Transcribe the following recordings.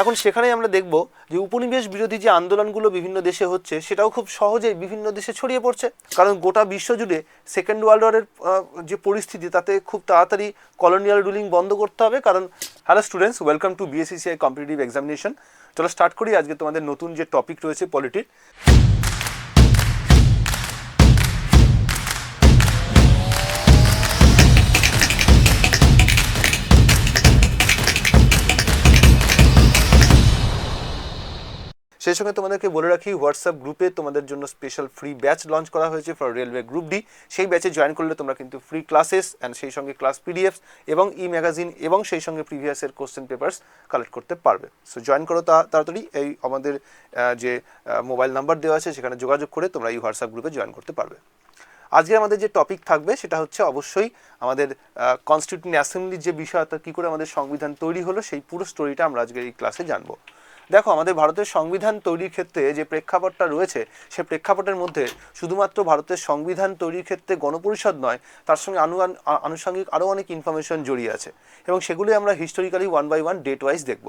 এখন সেখানেই আমরা দেখব যে উপনিবেশ বিরোধী যে আন্দোলনগুলো বিভিন্ন দেশে হচ্ছে, সেটাও খুব সহজেই বিভিন্ন দেশে ছড়িয়ে পড়ছে। কারণ গোটা বিশ্ব জুড়ে সেকেন্ড ওয়ার্ল্ড ওয়ারের যে পরিস্থিতি, তাতে খুব তাড়াতাড়ি কলোনিয়াল রুলিং বন্ধ করতে হবে। কারণ hello students welcome to BSCCI competitive examination চলো স্টার্ট করি। আজকে তোমাদের নতুন যে টপিক রয়েছে পলিটির সেই সঙ্গে তোমাদেরকে বলে রাখি হোয়াটসঅ্যাপ গ্রুপে তোমাদের জন্য স্পেশাল ফ্রি ব্যাচ লঞ্চ করা হয়েছে ফর রেলওয়ে গ্রুপ ডি সেই ব্যাচে জয়েন করলে তোমরা কিন্তু ফ্রি ক্লাসেস অ্যান্ড সেই সঙ্গে ক্লাস পিডিএফ এবং ই ম্যাগাজিন এবং সেই সঙ্গে প্রিভিয়াসের কোশ্চেন পেপার্স কালেক্ট করতে পারবে। সো জয়েন করো তাড়াতাড়ি। এই আমাদের যে মোবাইল নাম্বার দেওয়া আছে সেখানে যোগাযোগ করে তোমরা এই হোয়াটসঅ্যাপ গ্রুপে জয়েন করতে পারবে। আজকে আমাদের যে টপিক থাকবে সেটা হচ্ছে অবশ্যই আমাদের কনস্টিটিউশন অ্যাসেম্বলির যে বিষয় অর্থাৎ কী করে আমাদের সংবিধান তৈরি হলো সেই পুরো স্টোরিটা আমরা আজকে এই ক্লাসে জানব। দেখো, আমাদের ভারতের সংবিধান তৈরির ক্ষেত্রে যে প্রেক্ষাপটটা রয়েছে, সে প্রেক্ষাপটের মধ্যে শুধুমাত্র ভারতের সংবিধান তৈরির ক্ষেত্রে গণপরিষদ নয়, তার সঙ্গে আনু আনুষঙ্গিক আরও অনেক ইনফরমেশন জড়িয়ে আছে এবং সেগুলি আমরা historically one by one date wise দেখব।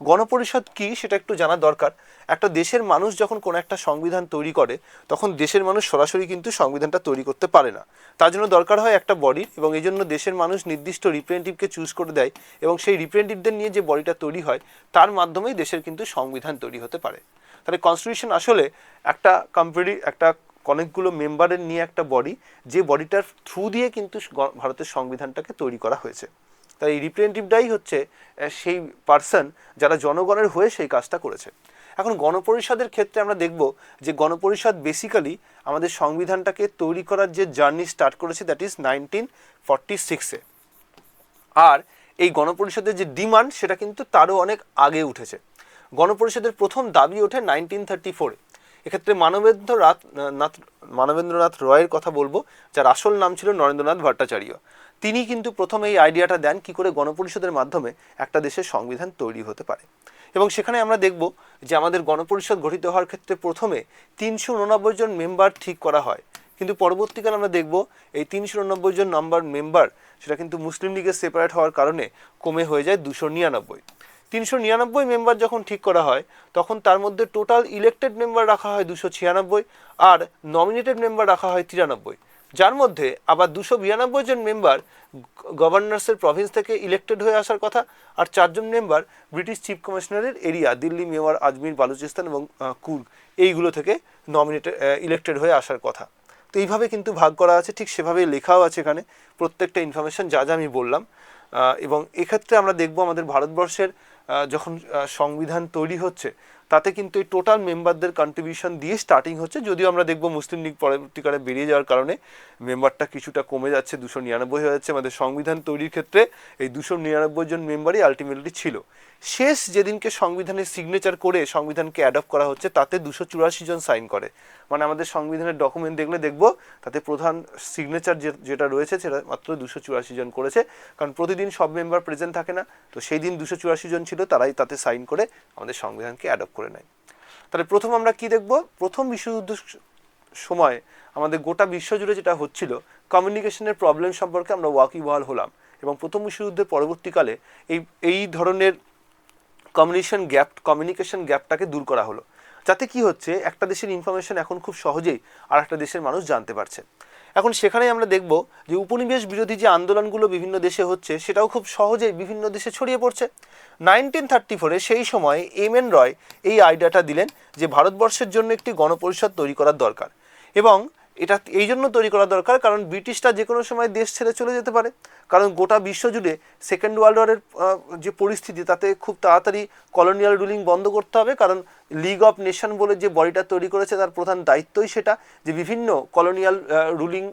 গণপরিষদ কি সেটা একটু জানা দরকার। একটা দেশের মানুষ যখন কোনো একটা সংবিধান তৈরি করে, তখন দেশের মানুষ সরাসরি কিন্তু সংবিধানটা তৈরি করতে পারে না। তার জন্য দরকার হয় একটা বডির এবং এই জন্য দেশের মানুষ নির্দিষ্ট রিপ্রেজেন্টেটিভকে চুজ করে দেয় এবং সেই রিপ্রেজেন্টেটিভদের নিয়ে যে বডিটা তৈরি হয়, তার মাধ্যমেই দেশের কিন্তু সংবিধান তৈরি হতে পারে। তাহলে কনস্টিটিউশন আসলে একটা কোম্পানি একটা অনেকগুলো মেম্বারের নিয়ে একটা বডি যে বডিটার থ্রু দিয়ে কিন্তু ভারতের সংবিধানটাকে তৈরি করা হয়েছে। তাই রিপ্রেজেন্টেটিভটাই হচ্ছে সেই পার্সন যারা জনগণের হয়ে সেই কাজটা করেছে। এখন গণপরিষদের ক্ষেত্রে আমরা দেখব যে গণপরিষদ বেসিক্যালি আমাদের সংবিধানটাকে তৈরি করার যে জার্নি স্টার্ট করেছে দ্যাট ইজ নাইনটিন ফর্টি সিক্সে আর এই গণপরিষদের যে ডিমান্ড সেটা কিন্তু তারও অনেক আগে উঠেছে। গণপরিষদের প্রথম দাবি ওঠে নাইনটিন থার্টি ফোরে এক্ষেত্রে মানবেন্দ্রনাথ নাথ, মানবেন্দ্রনাথ রয়ের কথা বলব, যার আসল নাম ছিল নরেন্দ্রনাথ ভট্টাচার্য। তিনি কিন্তু প্রথম এই আইডিয়াটা দেন কি করে গণপরিষদের মাধ্যমে একটা দেশের সংবিধান তৈরি হতে পারে। এবং সেখানে আমরা দেখব যে আমাদের গণপরিষদ গঠিত হওয়ার ক্ষেত্রে প্রথমে তিনশো উননব্বই জন মেম্বার ঠিক করা হয়। কিন্তু পরবর্তীকালে আমরা দেখব এই তিনশো উননব্বই জন নাম্বার মেম্বার, সেটা কিন্তু মুসলিম লীগের সেপারেট হওয়ার কারণে কমে হয়ে যায় দুশো নিরানব্বই। তিনশো নিরানব্বই মেম্বার যখন ঠিক করা হয়, তখন তার মধ্যে টোটাল ইলেক্টেড মেম্বার রাখা হয় দুশো ছিয়ানব্বই আর নমিনেটেড মেম্বার রাখা হয় তিরানব্বই। যার মধ্যে আবার দুশো বিরানব্বই জন মেম্বার গভর্নর্সের প্রভিন্স থেকে ইলেক্টেড হয়ে আসার কথা, আর চারজন মেম্বার ব্রিটিশ চিফ কমিশনারের এরিয়া দিল্লি মেওয়ার আজমির বালুচিস্তান এবং কুর্গ এইগুলো থেকে নমিনেটেড ইলেক্টেড হয়ে আসার কথা। তো এইভাবে কিন্তু ভাগ করা আছে, ঠিক সেভাবেই লেখাও আছে এখানে, প্রত্যেকটা ইনফরমেশন যা যা আমি বললাম। এবং এক্ষেত্রে আমরা দেখব আমাদের ভারতবর্ষের যখন সংবিধান তৈরি হচ্ছে তাতে কিন্তু এই টোটাল মেম্বারদের কন্ট্রিবিউশন দিয়ে স্টার্টিং হচ্ছে, যদিও আমরা দেখব মুসলিম লীগ পরবর্তীকালে বেরিয়ে যাওয়ার কারণে মেম্বারটা কিছুটা কমে যাচ্ছে, দুশো নিরানব্বই হয়ে যাচ্ছে। আমাদের সংবিধান তৈরির ক্ষেত্রে এই দুশো নিরানব্বই জন মেম্বারই আলটিমেটলি ছিল। শেষ যেদিনকে সংবিধানের সিগনেচার করে সংবিধানকে অ্যাডপ্ট করা হচ্ছে, তাতে দুশো চুরাশি জন সাইন করে। মানে আমাদের সংবিধানের ডকুমেন্ট দেখলে দেখব, তাতে প্রধান সিগনেচার যেটা রয়েছে, সেটা মাত্র দুশো চুরাশি জন করেছে। কারণ প্রতিদিন সব মেম্বার প্রেজেন্ট থাকে না, তো সেই দিন দুশো চুরাশি জন ছিল, তারাই তাতে সাইন করে আমাদের সংবিধানকে অ্যাডপ্ট করে নেয়। তাহলে প্রথম আমরা কি দেখব? প্রথম বিশ্বযুদ্ধ সময় আমাদের গোটা বিশ্বজুড়ে যেটা হচ্ছিল কমিউনিকেশনের প্রবলেম সম্পর্কে আমরা ওয়াকিবহাল হলাম এবং প্রথম বিশ্বযুদ্ধের পরবর্তীকালে এই এই ধরনের কমিউনিকেশন গ্যাপ কমিউনিকেশন গ্যাপটাকে দূর করা হলো। যাতে কি হচ্ছে, একটা দেশের ইনফরমেশন এখন খুব সহজেই আর একটা দেশের মানুষ জানতে পারছে। এখন সেখানেই আমরা দেখব যে উপনিবেশ বিরোধী যে আন্দোলনগুলো বিভিন্ন দেশে হচ্ছে, সেটাও খুব সহজেই বিভিন্ন দেশে ছড়িয়ে পড়ছে। নাইনটিন থার্টি ফোরে সেই সময় এম এন রয় এই আইডিয়াটা দিলেন যে ভারতবর্ষের জন্য একটি গণপরিষদ তৈরি করার দরকার। এবং এটা এই জন্য তৈরি করা দরকার, কারণ ব্রিটিশরা যে কোনো সময় দেশ ছেড়ে চলে যেতে পারে। কারণ গোটা বিশ্ব জুড়ে সেকেন্ড ওয়ার্ল্ড ওয়ারের যে পরিস্থিতি, তাতে খুব তাড়াতাড়ি কলোনিয়াল রুলিং বন্ধ করতে হবে। কারণ লিগ অফ নেশন বলে যে বডিটা তৈরি করেছে, তার প্রধান দায়িত্বই সেটা যে বিভিন্ন কলোনিয়াল রুলিং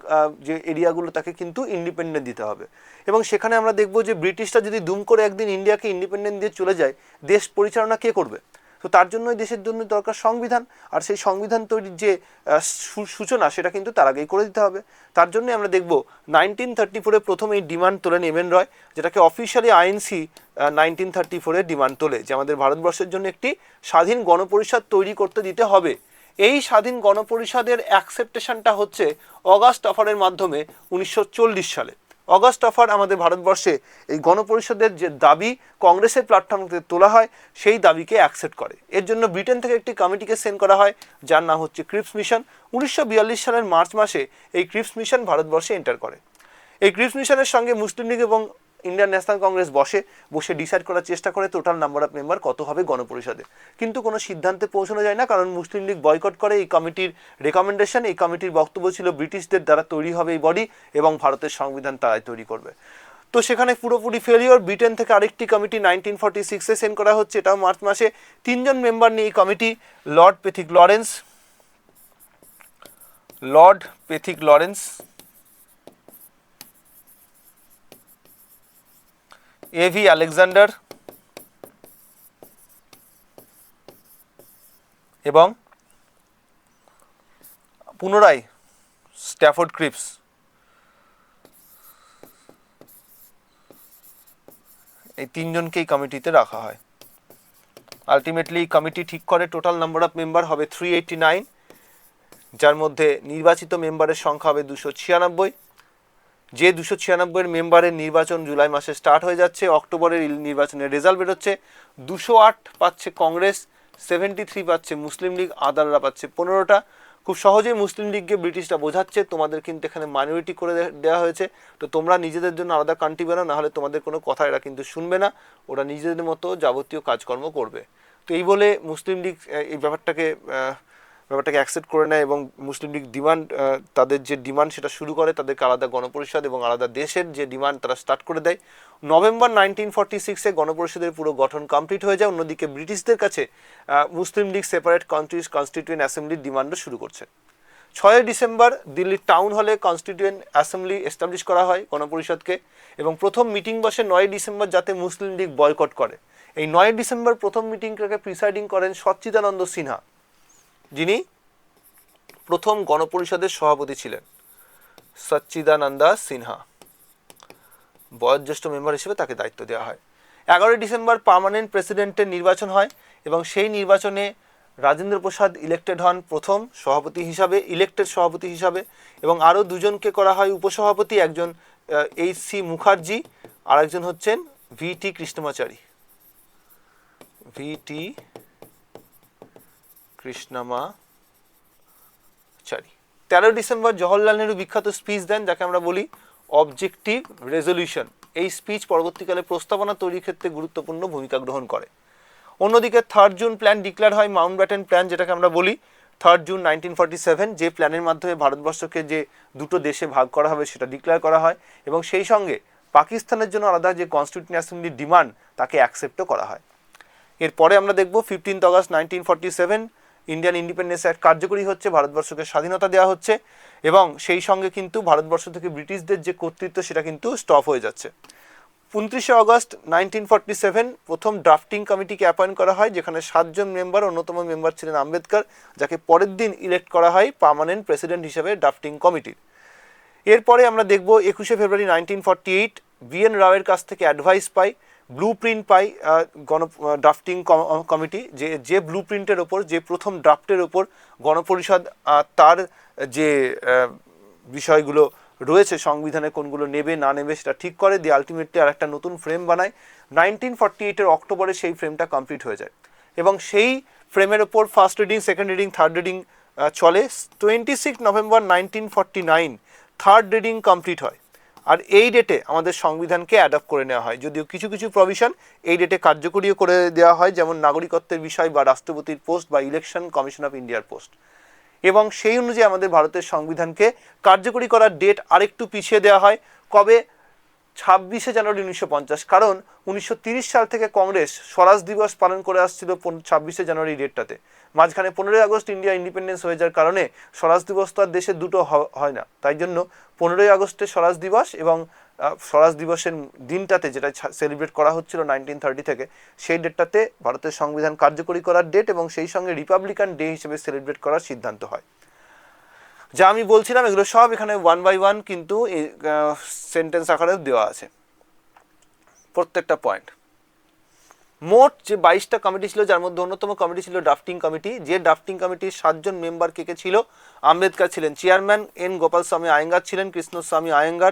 যে এরিয়াগুলো তাকে কিন্তু ইন্ডিপেন্ডেন্ট দিতে হবে। এবং সেখানে আমরা দেখব যে ব্রিটিশরা যদি দুম করে একদিন ইন্ডিয়াকে ইন্ডিপেন্ডেন্ট দিয়ে চলে যায়, দেশ পরিচালনা কে করবে? তো তার জন্যই দেশের জন্য দরকার সংবিধান। আর সেই সংবিধান তৈরির যে সূচনা সেটা কিন্তু তার আগেই করে দিতে হবে। তার জন্য আমরা দেখব নাইনটিন থার্টি ফোরে প্রথম এই ডিমান্ড তোলেন এম এন রয়, যেটাকে অফিসিয়ালি আইএনসি নাইনটিন থার্টি ফোরে ডিমান্ড তোলে, যে আমাদের ভারতবর্ষের জন্য একটি স্বাধীন গণপরিষদ তৈরি করতে দিতে হবে। এই স্বাধীন গণপরিষদের অ্যাকসেপ্টেশনটা হচ্ছে অগাস্ট অফারের মাধ্যমে উনিশশো চল্লিশ সালে। অগস্ট অফার আমাদের ভারতবর্ষে এই গণপরিষদের যে দাবি কংগ্রেসের প্ল্যাটফর্ম থেকে তোলা হয়, সেই দাবিকে অ্যাকসেপ্ট করে। এর জন্য ব্রিটেন থেকে একটি কমিটিকে সেন্ড করা হয়, যার নাম হচ্ছে ক্রিপস মিশন। উনিশশো বিয়াল্লিশ সালের মার্চ মাসে এই ক্রিপস মিশন ভারতবর্ষে এন্টার করে। এই ক্রিপস মিশনের সঙ্গে মুসলিম লীগ এবং ইন্ডিয়ান ন্যাশনাল কংগ্রেস বসে বসে ডিসাইড করার চেষ্টা করে টোটাল নাম্বার অফ মেম্বার কত হবে গণপরিষদে। কিন্তু কোনো সিদ্ধান্তে পৌঁছানো যায় না, কারণ মুসলিম লীগ বয়কট করে, এই কমিটির রেকমেন্ডেশন এই কমিটির বক্তব্য ছিল ব্রিটিশদের দ্বারা তৈরি হবে এই বডি এবং ভারতের সংবিধান তারাই তৈরি করবে। তো সেখানে পুরোপুরি ফেলিওর ব্রিটেন থেকে আরেকটি কমিটি নাইনটিন ফর্টি সিক্সে সেন্ড করা হচ্ছে, এটাও মার্চ মাসে। তিনজন মেম্বার নিয়ে এই committee Lord Pethick Lawrence Lord Pethick Lawrence A V Alexander এবং পুনরায় স্ট্যাফোর্ড ক্রিপস এই তিনজনকেই কমিটিতে রাখা হয়। আলটিমেটলি কমিটি ঠিক করে টোটাল নাম্বার অফ মেম্বার হবে থ্রি এইটটি নাইন যার মধ্যে নির্বাচিত মেম্বারের সংখ্যা হবে দুশো ছিয়ানব্বই। যে দুশো ছিয়ানব্বইয়ের মেম্বারের নির্বাচন জুলাই মাসে স্টার্ট হয়ে যাচ্ছে, অক্টোবরের নির্বাচনের রেজাল্ট বেরোচ্ছে। দুশো আট পাচ্ছে কংগ্রেস, সেভেন্টি থ্রি পাচ্ছে মুসলিম লীগ আদাররা পাচ্ছে পনেরোটা। খুব সহজেই মুসলিম লীগকে ব্রিটিশরা বোঝাচ্ছে, তোমাদের কিন্তু এখানে মাইনরিটি করে দেওয়া হয়েছে। তো তোমরা নিজেদের জন্য আলাদা কান্ট্রি বানাও, নাহলে তোমাদের কোনো কথা এরা কিন্তু শুনবে না। ওরা নিজেদের মতো যাবতীয় কাজকর্ম করবে। তো এই বলে মুসলিম লীগ এই ব্যাপারটাকে ব্যাপারটাকে অ্যাকসেপ্ট করে নেয় এবং মুসলিম লীগ ডিমান্ড তাদের যে ডিমান্ড সেটা শুরু করে, তাদেরকে আলাদা গণপরিষদ এবং আলাদা দেশের যে ডিমান্ড তারা স্টার্ট করে দেয়। নভেম্বর নাইনটিন ফর্টি সিক্সে গণপরিষদের পুরো গঠন কমপ্লিট হয়ে যায়। অন্যদিকে ব্রিটিশদের কাছে Muslim League separate countries constituent অ্যাসেম্বলির ডিমান্ডও শুরু করছে। ছয়ই ডিসেম্বর দিল্লির টাউন হলে কনস্টিটিউয়েন্ট অ্যাসেম্বলি এস্টাবলিশ করা হয় গণপরিষদকে এবং প্রথম মিটিং বসে নয় ডিসেম্বর যাতে মুসলিম লীগ বয়কট করে। এই নয় ডিসেম্বর প্রথম মিটিংটাকে প্রিসাইডিং করেন সচ্চিদানন্দ সিনহা। যিনি প্রথম গণপরিষদের সভাপতি ছিলেন, সচ্চিদানন্দা সিনহা। বয়োজ্যেষ্ঠ মেম্বার হিসেবে তাকে দায়িত্ব দেওয়া হয়। এগারোই ডিসেম্বর পার্মানেন্ট প্রেসিডেন্টের নির্বাচন হয় এবং সেই নির্বাচনে রাজেন্দ্র প্রসাদ ইলেক্টেড হন প্রথম সভাপতি হিসাবে ইলেক্টেড সভাপতি হিসাবে এবং আরও দুজনকে করা হয় উপসভাপতি, একজন এইচ সি মুখার্জি আর একজন হচ্ছেন V T Krishnamachari. V T কৃষ্ণমা চারি তেরো ডিসেম্বর জওহরলাল নেহরু বিখ্যাত স্পিচ দেন, যাকে আমরা বলি অবজেক্টিভ রেজলিউশন এই স্পিচ পরবর্তীকালে প্রস্তাবনা তৈরির ক্ষেত্রে গুরুত্বপূর্ণ ভূমিকা গ্রহণ করে। অন্যদিকে থার্ড জুন প্ল্যান ডিক্লেয়ার হয় মাউন্ট ব্যাটেন প্ল্যান যেটাকে আমরা বলি third June nineteen forty seven যে প্ল্যানের মাধ্যমে ভারতবর্ষকে যে দুটো দেশে ভাগ করা হবে সেটা ডিক্লেয়ার করা হয় এবং সেই সঙ্গে পাকিস্তানের জন্য আলাদা যে কনস্টিটিউশন অ্যাসেম্বলির ডিমান্ড তাকে অ্যাকসেপ্টও করা হয়। এরপরে আমরা দেখব fifteenth August nineteen forty seven Indian independence act কার্যকরী হচ্ছে, ভারতবর্ষকে স্বাধীনতা দেওয়া হচ্ছে এবং সেই সঙ্গে কিন্তু ভারতবর্ষ থেকে ব্রিটিশদের যে কর্তৃত্ব সেটা কিন্তু স্টপ হয়ে যাচ্ছে। উনত্রিশে অগস্ট নাইনটিন ফর্টি সেভেন প্রথম ড্রাফটিং কমিটিকে অ্যাপয়েন্ট করা হয়, যেখানে সাতজন মেম্বার অন্যতম মেম্বার ছিলেন আম্বেদকর, যাকে পরের দিন ইলেক্ট করা হয় পার্মানেন্ট প্রেসিডেন্ট হিসেবে ড্রাফটিং কমিটির এরপরে আমরা দেখব একুশে February nineteen forty eight BN রাওয়ের কাছ থেকে অ্যাডভাইস পাই। ব্লু প্রিন্ট পাই গণ ড্রাফটিং কমিটি যে যে ব্লু প্রিন্টের ওপর, যে প্রথম ড্রাফটের ওপর গণপরিষদ তার যে বিষয়গুলো রয়েছে, সংবিধানে কোনগুলো নেবে, না নেবে, সেটা ঠিক করে দিয়ে আলটিমেটলি আর একটা নতুন ফ্রেম বানায়। নাইনটিন ফর্টি এইটের অক্টোবরে সেই ফ্রেমটা কমপ্লিট হয়ে যায়। এবং সেই ফ্রেমের ওপর first reading second reading third reading চলে। Twenty six November nineteen forty nine third reading complete হয়। আর এই ডেটে আমাদের সংবিধানকে অ্যাডাপ্ট করে নেওয়া হয়। যদিও কিছু কিছু প্রভিশন এই ডেটে কার্যকরীও করে দেওয়া হয়, যেমন নাগরিকত্বের বিষয় বা রাষ্ট্রপতির পোস্ট বা ইলেকশন কমিশন অফ ইন্ডিয়ার পোস্ট এবং সেই অনুযায়ী আমাদের ভারতের সংবিধানকে কার্যকরী করার ডেট আরেকটু পিছিয়ে দেওয়া হয়, কবে? ছাব্বিশে জানুয়ারি উনিশশো পঞ্চাশ। কারণ উনিশশো সাল থেকে কংগ্রেস স্বরাজ দিবস পালন করে আসছিল ছাব্বিশে জানুয়ারি ডেটটাতে মাঝখানে পনেরোই আগস্ট ইন্ডিয়া ইন্ডিপেন্ডেন্স হয়ে যাওয়ার কারণে স্বরাজ দিবস তো আর দেশে দুটো হয় না। তাই জন্য পনেরোই আগস্টে স্বরাজ দিবস এবং স্বরাজ দিবসের দিনটাতে যেটা সেলিব্রেট করা হচ্ছিল নাইনটিন থার্টি থেকে, সেই ডেটটাতে ভারতের সংবিধান কার্যকরী করার ডেট এবং সেই সঙ্গে রিপাবলিকান ডে হিসেবে সেলিব্রেট করার সিদ্ধান্ত হয়। যা আমি বলছিলাম, এগুলো সব এখানে ওয়ান বাই ওয়ান কিন্তু সেন্টেন্স আকারে দেওয়া আছে। প্রত্যেকটা পয়েন্ট মোট যে বাইশটা কমিটি ছিল, যার মধ্যে অন্যতম কমিটি ছিল ড্রাফটিং কমিটি যে ড্রাফটিং কমিটির সাতজন মেম্বার কে কে ছিল? আম্বেদকর ছিলেন চেয়ারম্যান এন গোপাল স্বামী আয়েঙ্গার ছিলেন, কৃষ্ণস্বামী আয়েঙ্গার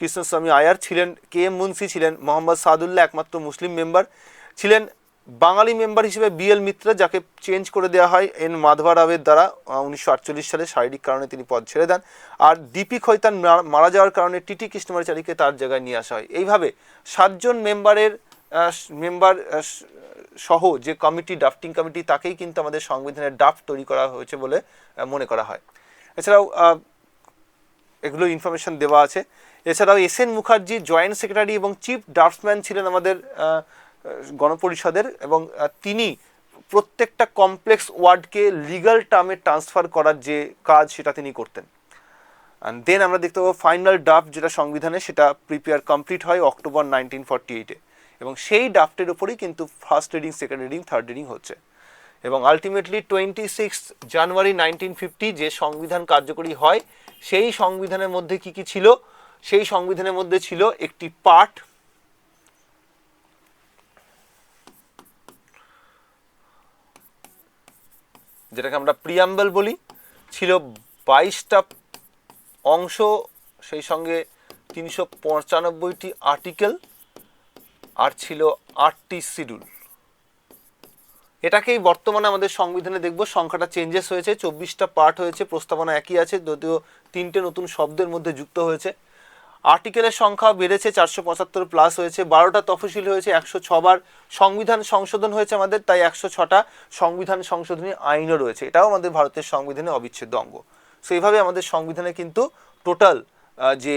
কৃষ্ণস্বামী আয়ার ছিলেন, কে. এম. মুন্সি ছিলেন, মোহাম্মদ সাদুল্লাহ একমাত্র মুসলিম মেম্বার ছিলেন। বাঙালি মেম্বার হিসেবে বিএল মিত্র, যাকে চেঞ্জ করে দেওয়া হয় এন মাধবা রাবের দ্বারা উনিশশো আটচল্লিশ সালে শারীরিক কারণে তিনি পদ ছেড়ে দেন। আর ডিপি খৈতান মারা- মারা যাওয়ার কারণে টিটি কৃষ্ণমাচারীকে তার জায়গায় নিয়ে আসা হয়। এইভাবে সাতজন মেম্বারের মেম্বার সহ যে কমিটি ড্রাফটিং কমিটি তাকেই কিন্তু আমাদের সংবিধানের ড্রাফট তৈরি করা হয়েছে বলে মনে করা হয়। এছাড়াও এগুলো ইনফরমেশন দেওয়া আছে। এছাড়াও S N Mukherjee joint secretary এবং চিফ ড্রাফটসম্যান ছিলেন আমাদের গণপরিষদের এবং তিনি প্রত্যেকটা কমপ্লেক্স ওয়ার্ডকে লিগ্যাল টার্মে ট্রান্সফার করার যে কাজ সেটা তিনি করতেন। দেন আমরা দেখতে পাবো ফাইনাল ড্রাফট যেটা সংবিধানে, সেটা প্রিপেয়ার কমপ্লিট হয় অক্টোবর নাইনটিন ফর্টি এইটে এবং সেই ড্রাফটের উপরেই কিন্তু first reading second reading third reading হচ্ছে। এবং ultimately twenty six January nineteen fifty যে সংবিধান কার্যকরী হয়, সেই সংবিধানের মধ্যে কি কি ছিল? সেই সংবিধানের মধ্যে ছিল একটি পার্ট যেটাকে আমরা প্রিয়াম্বল বলি। ছিল বাইশটা অংশ, সেই সঙ্গে তিনশো পঁচানব্বইটি আর্টিকেল আর ছিল আটটি শিডিউল। এটাকেই বর্তমানে আমাদের সংবিধানে দেখব, সংখ্যাটা চেঞ্জেস হয়েছে, চব্বিশটা পার্ট হয়েছে, প্রস্তাবনা একই আছে, যদিও তিনটে নতুন শব্দের মধ্যে যুক্ত হয়েছে। আর্টিকেলের সংখ্যা বেড়েছে, চারশো পঁচাত্তর প্লাস হয়েছে, বারোটা তফসিল হয়েছে, একশো ছবার সংবিধান সংশোধন হয়েছে আমাদের, তাই একশো ছটা সংবিধান সংশোধনী আইনও রয়েছে। এটাও আমাদের ভারতের সংবিধানে অবিচ্ছেদ্য অঙ্গ। সেইভাবে আমাদের সংবিধানে কিন্তু টোটাল যে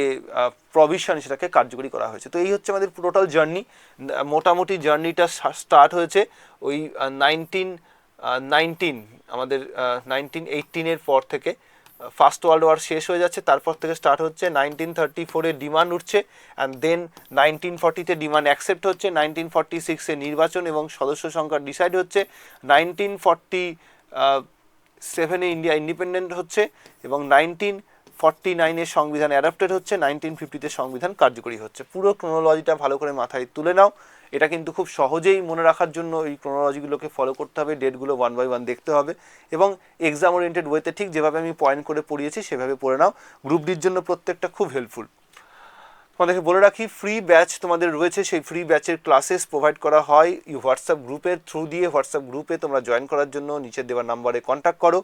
প্রভিশন সেটাকে কার্যকরী করা হয়েছে। তো এই হচ্ছে আমাদের টোটাল জার্নি মোটামুটি জার্নিটা স্টার্ট হয়েছে ওই নাইনটিন নাইনটিন আমাদের নাইনটিন এইটিনের পর থেকে। ফার্স্ট ওয়ার্ল্ড ওয়ার শেষ হয়ে যাচ্ছে, তারপর থেকে স্টার্ট হচ্ছে নাইনটিন থার্টি ফোরে ডিমান্ড উঠছে অ্যান্ড দেন নাইনটিন ফর্টিতে ডিমান্ড অ্যাকসেপ্ট হচ্ছে নাইনটিন ফর্টি সিক্সে নির্বাচন এবং সদস্য সংখ্যা ডিসাইড হচ্ছে নাইনটিন ফর্টি সেভেনে ইন্ডিয়া ইন্ডিপেন্ডেন্ট হচ্ছে, এবং নাইনটিন ফর্টি নাইনের সংবিধান অ্যাডাপ্টেড হচ্ছে, নাইনটিন ফিফটিতে সংবিধান কার্যকরী হচ্ছে। পুরো ক্রোনোলজিটা ভালো করে মাথায় তুলে নাও। এটা কিন্তু খুব সহজেই মনে রাখার জন্য এই ক্রোনোলজিগুলোকে ফলো করতে হবে ডেটগুলো ওয়ান বাই ওয়ান দেখতে হবে এবং এক্সাম ওরিয়েন্টেড ওয়েতে ঠিক যেভাবে আমি পয়েন্ট করে পড়িয়েছি, সেভাবে পড়ে নাও। গ্রুপ ডির জন্য প্রত্যেকটা খুব হেল্পফুল তোমাদেরকে বলে রাখি ফ্রি ব্যাচ তোমাদের রয়েছে, সেই ফ্রি ব্যাচের ক্লাসেস প্রোভাইড করা হয়। হোয়াটসঅ্যাপ গ্রুপের থ্রু দিয়ে হোয়াটসঅ্যাপ গ্রুপে তোমরা জয়েন করার জন্য নিচের দেওয়া নাম্বারে কন্ট্যাক্ট করো।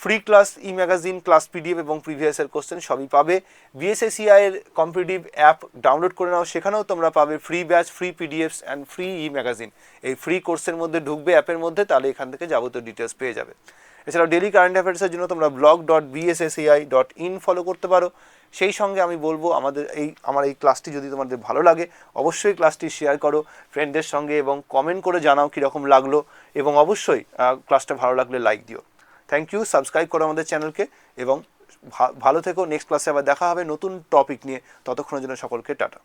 Free class e magazine class PDF এবং প্রিভিয়াসের কোশ্চেন সবই পাবে। বিএসএসিআই এর কম্পিটিটিভ অ্যাপ ডাউনলোড করে নাও, সেখানেও তোমরা পাবে free batch free PDFs and free e magazine এই ফ্রি কোর্সের মধ্যে ঢুকবে অ্যাপের মধ্যে, তাহলে এখান থেকে যাবতীয় ডিটেলস পেয়ে যাবে। এছাড়াও ডেলি কারেন্ট অ্যাফেয়ার্সের জন্য তোমরা blog dot BSACI dot in follow করতে পারো। সেই সঙ্গে আমি বলব, আমাদের এই, আমার এই ক্লাসটি যদি তোমাদের ভালো লাগে, অবশ্যই ক্লাসটি শেয়ার করো ফ্রেন্ডদের সঙ্গে এবং কমেন্ট করে জানাও কীরকম লাগল এবং অবশ্যই ক্লাসটা ভালো লাগলে লাইক দিও। থ্যাংক ইউ সাবস্ক্রাইব করো আমাদের চ্যানেলকে এবং ভালো থেকো। নেক্সট ক্লাসে আবার দেখা হবে নতুন টপিক নিয়ে। ততক্ষণের জন্য সকলকে টাটা।